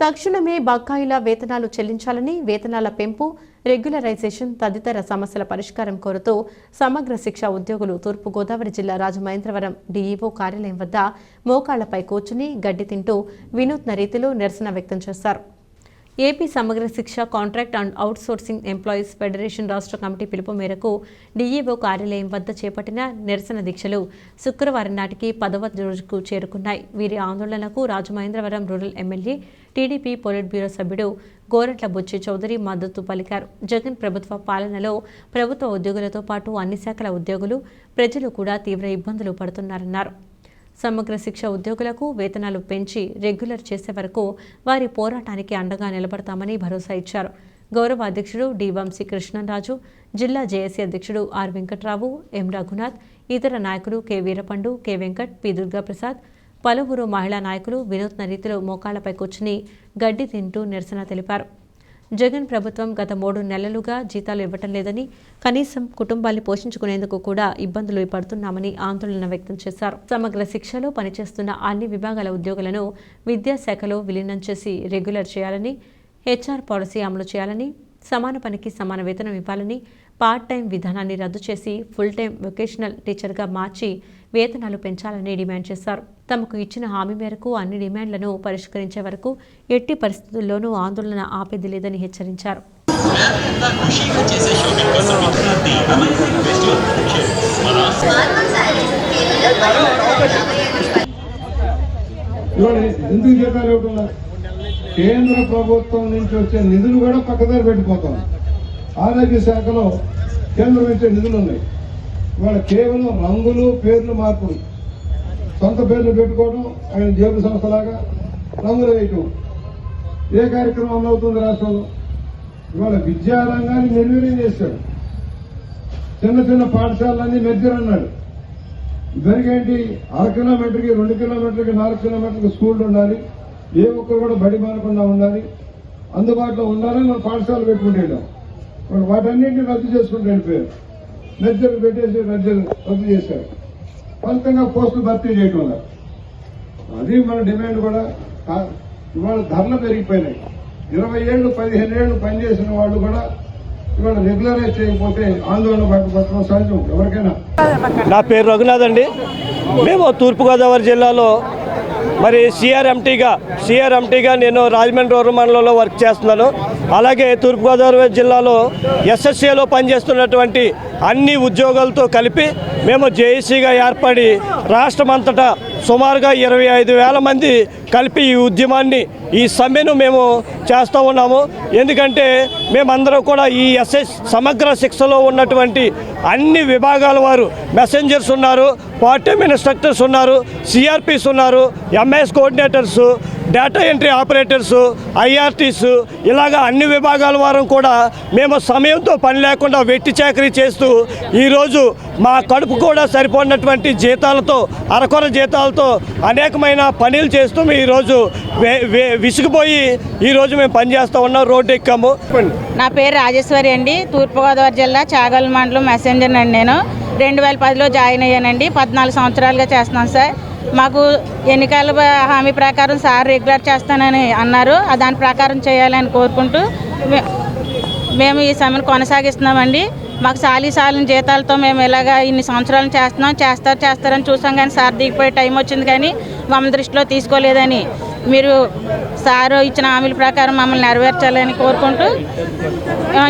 తక్షణమే బకాయిల వేతనాలు చెల్లించాలని వేతనాల పెంపు రెగ్యులరైజేషన్ తదితర సమస్యల పరిష్కారం కోరుతూ సమగ్ర శిక్ష ఉద్యోగులు తూర్పుగోదావరి జిల్లా రాజమహేంద్రవరం డీఈఓ కార్యాలయం వద్ద మోకాళ్ళపై కూర్చుని గడ్డి తింటూ వినూత్న రీతిలో నిరసన వ్యక్తం చేశారు. AP Samagra Shiksha contract and outsourcing employees federation రాష్ట్ర కమిటీ పిలుపు మేరకు డీఈఓ కార్యాలయం వద్ద చేపట్టిన నిరసన దీక్షలు శుక్రవారం నాటికి పదవ రోజుకు చేరుకున్నాయి. వీరి ఆందోళనకు Rajamahendravaram rural MLA TDP politburo సభ్యుడు గోరట్ల బుచ్చి చౌదరి మద్దతు పలికారు. జగన్ ప్రభుత్వ పాలనలో ప్రభుత్వ ఉద్యోగులతో పాటు అన్ని శాఖల ఉద్యోగులు ప్రజలు కూడా తీవ్ర ఇబ్బందులు పడుతున్నారన్నారు. సమగ్ర శిక్ష ఉద్యోగులకు వేతనాలు పెంచి రెగ్యులర్ చేసే వరకు వారి పోరాటానికి అండగా నిలబడతామని భరోసా ఇచ్చారు. గౌరవ అధ్యక్షుడు డి వంశీ కృష్ణరాజు జిల్లా జేఏసీ అధ్యక్షుడు ఆర్ వెంకట్రావు ఎం రఘునాథ్ ఇతర నాయకులు K Veerapandu K Venkat P Durgaprasad పలువురు మహిళా నాయకులు వినూత్న రీతిలో మోకాళ్ళపై కూర్చుని గడ్డి తింటూ నిరసన తెలిపారు. జగన్ ప్రభుత్వం గత మూడు నెలలుగా జీతాలు ఇవ్వటం లేదని కనీసం కుటుంబాన్ని పోషించుకునేందుకు కూడా ఇబ్బందులు పడుతున్నామని ఆందోళన వ్యక్తం చేశారు. సమగ్ర శిక్షలో పనిచేస్తున్న అన్ని విభాగాల ఉద్యోగులను విద్యాశాఖలో విలీనం చేసి రెగ్యులర్ చేయాలని హెచ్ఆర్ పాలసీ అమలు చేయాలని సమాన పనికి సమాన వేతనం ఇవ్వాలని పార్ట్ టైం విధానాన్ని రద్దు చేసి ఫుల్ టైం వొకేషనల్ టీచర్గా మార్చి వేతనాలు పెంచాలని డిమాండ్ చేశారు. తమకు ఇచ్చిన హామీ మేరకు అన్ని డిమాండ్లను పరిష్కరించే వరకు ఎట్టి పరిస్థితుల్లోనూ ఆందోళన ఆపేది లేదని హెచ్చరించారు. ఎందుకు ఇవ్వకుండా కేంద్ర ప్రభుత్వం నుంచి వచ్చే నిధులు కూడా పక్కదారి పెట్టిపోతాం. ఆరోగ్య శాఖలో కేంద్రం ఇచ్చే నిధులు ఉన్నాయి. ఇవాళ కేవలం రంగులు పేర్లు మార్పులు. సొంత పేర్లు పెట్టుకోవడం ఆయన జేబు సంస్థలాగా రంగులు వేయటం. ఏ కార్యక్రమం అమలవుతుంది రాష్ట్రంలో? ఇవాళ విద్యారంగాన్ని నిర్వీర్యం చేశాడు. చిన్న చిన్న పాఠశాలలన్నీ మెద్దరన్నాడు అన్నాడు ఇద్దరికేంటి అర కిలోమీటర్కి రెండు కిలోమీటర్కి నాలుగు కిలోమీటర్కి స్కూళ్ళు ఉండాలి. ఏ ఒక్కరు కూడా బడి మానకుండా ఉండాలి. అందుబాటులో ఉండాలని మనం పాఠశాలలు పెట్టుకుంటాం మరి వాటన్నింటినీ రద్దు చేసుకుంటూ వెళ్ళిపోయారు. మెర్జర్ పెట్టేసి మెర్జర్ రద్దు చేశారు. ఫలితంగా పోస్టులు భర్తీ చేయటం వల్ల అది మన డిమాండ్ కూడా. ఇవాళ ధరలు పెరిగిపోయినాయి. ఇరవై ఏళ్ళు పదిహేను ఏళ్ళు పనిచేసిన వాళ్ళు కూడా ఇవాళ రెగ్యులరైజ్ చేయకపోతే ఆందోళన పట్టడం సహజం ఎవరికైనా. నా పేరు రఘునాథ్ అండి. మేము తూర్పుగోదావరి జిల్లాలో మరి సిఆర్ఎంటీగా సిఆర్ఎంటీగా నేను రాజమండ్రి రోడ్ మండలంలో వర్క్ చేస్తున్నాను. అలాగే తూర్పుగోదావరి జిల్లాలో ఎస్ఎస్ఏలో పనిచేస్తున్నటువంటి అన్ని ఉద్యోగాలతో కలిపి మేము జేఏసీగా ఏర్పడి రాష్ట్రమంతటా సుమారుగా ఇరవై ఐదు వేల మంది కలిపి ఈ ఉద్యమాన్ని ఈ సమ్మెను మేము చేస్తూ ఉన్నాము. ఎందుకంటే మేమందరం కూడా ఈ ఎస్ఎస్ సమగ్ర శిక్షలో ఉన్నటువంటి అన్ని విభాగాల వారు మెసెంజర్స్ ఉన్నారు పార్ట్ టైం ఇన్స్ట్రక్టర్స్ ఉన్నారు సిఆర్పిస్ ఉన్నారు MS coordinators data entry operators IRTs ఇలాగా అన్ని విభాగాల వారు కూడా మేము సమయంతో పని లేకుండా వెట్టి చాకరీ చేస్తూ ఈరోజు మా కడుపు కూడా సరిపడినటువంటి జీతాలతో అరకొర జీతాలతో అనేకమైన పనులు చేస్తూ మేము ఈరోజు వే- విసిగిపోయి ఈరోజు మేము పనిచేస్తూ ఉన్నాం రోడ్డు ఎక్కాము. నా పేరు రాజేశ్వరి అండి. తూర్పుగోదావరి జిల్లా చాగల్ మండలం మెసెంజర్ అండి నేను. రెండు వేల పదిలో జాయిన్ అయ్యానండి. పద్నాలుగు సంవత్సరాలుగా చేస్తున్నాను సార్. మాకు ఎన్నికల హామీ ప్రకారం సార్ రెగ్యులర్ చేస్తానని అన్నారు. దాని ప్రకారం చేయాలని కోరుకుంటూ మే- మేము ఈ సమ్మెను కొనసాగిస్తున్నామండి. మాకు సాలి సాలిన జీతాలతో మేము ఇలాగా ఇన్ని సంవత్సరాలు చేస్తున్నాం. చేస్తారు చేస్తారని చూసాం కానీ సార్ దిగిపోయే టైం వచ్చింది కానీ మమ్మల్ని దృష్టిలో తీసుకోలేదని మీరు సారు ఇచ్చిన హామీల ప్రకారం మమ్మల్ని నెరవేర్చాలని కోరుకుంటూ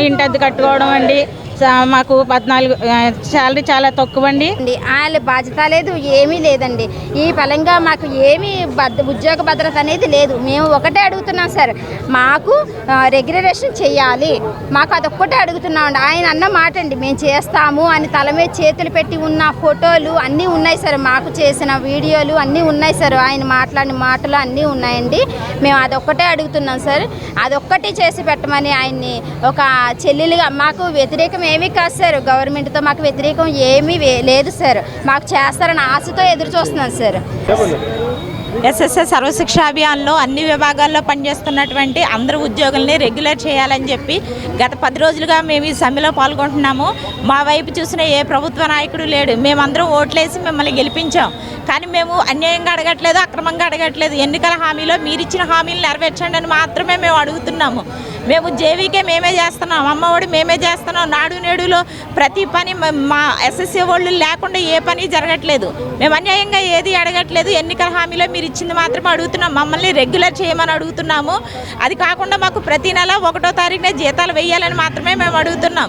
ఇంటద్దు కట్టుకోవడం అండి. మాకు పద్నాలుగు శాలరీ చాలా తక్కువ అండి అండి వాళ్ళ బాధ్యత లేదు ఏమీ లేదండి. ఈ ఫలంగా మాకు ఏమీ భద్ర ఉద్యోగ భద్రత అనేది లేదు. మేము ఒకటే అడుగుతున్నాం సార్. మాకు రెగ్యులరేషన్ చేయాలి. మాకు అదొక్కటే అడుగుతున్నాం అండి. ఆయన అన్న మాట అండి మేము చేస్తాము అని తల మీద చేతులు పెట్టి ఉన్న ఫోటోలు అన్నీ ఉన్నాయి సార్. మాకు చేసిన వీడియోలు అన్నీ ఉన్నాయి సార్. ఆయన మాట్లాడిన మాటలు అన్నీ ఉన్నాయండి. మేము అదొక్కటే అడుగుతున్నాం సార్. అదొక్కటి చేసి పెట్టమని ఆయన్ని ఒక చెల్లెలుగా మాకు వ్యతిరేకం ఏమీ కాదు సార్. గవర్నమెంట్తో మాకు వ్యతిరేకం ఏమీ వే- లేదు సార్. మాకు చేస్తారని ఆశతో ఎదురు చూస్తున్నాను సార్. ఎస్ఎస్ఎస్ సర్వశిక్ష అభియాన్లో అన్ని విభాగాల్లో పనిచేస్తున్నటువంటి అందరు ఉద్యోగుల్ని రెగ్యులర్ చేయాలని చెప్పి గత పది రోజులుగా మేము ఈ సమ్మెలో పాల్గొంటున్నాము. మా వైపు చూసిన ఏ ప్రభుత్వ నాయకుడు లేడు. మేమందరం ఓట్లేసి మిమ్మల్ని గెలిపించాం. కానీ మేము అన్యాయంగా అడగట్లేదు అక్రమంగా అడగట్లేదు. ఎన్నికల హామీలో మీరు ఇచ్చిన హామీలు నెరవేర్చండి అని మాత్రమే మేము అడుగుతున్నాము. మేము జేవీకే మేమే చేస్తున్నాం అమ్మఒడి మేమే చేస్తున్నాం. నాడు నేడులో ప్రతి పని మా ఎస్ఎస్సీ వాళ్ళు లేకుండా ఏ పని జరగట్లేదు. మేము అన్యాయంగా ఏది అడగట్లేదు. ఎన్నికల హామీలో మీరు మీరు ఇచ్చింది మాత్రమే అడుగుతున్నాం. మమ్మల్ని రెగ్యులర్ చేయమని అడుగుతున్నాము. అది కాకుండా మాకు ప్రతి నెల ఒకటో తారీఖునే జీతాలు వేయాలని మాత్రమే మేము అడుగుతున్నాం.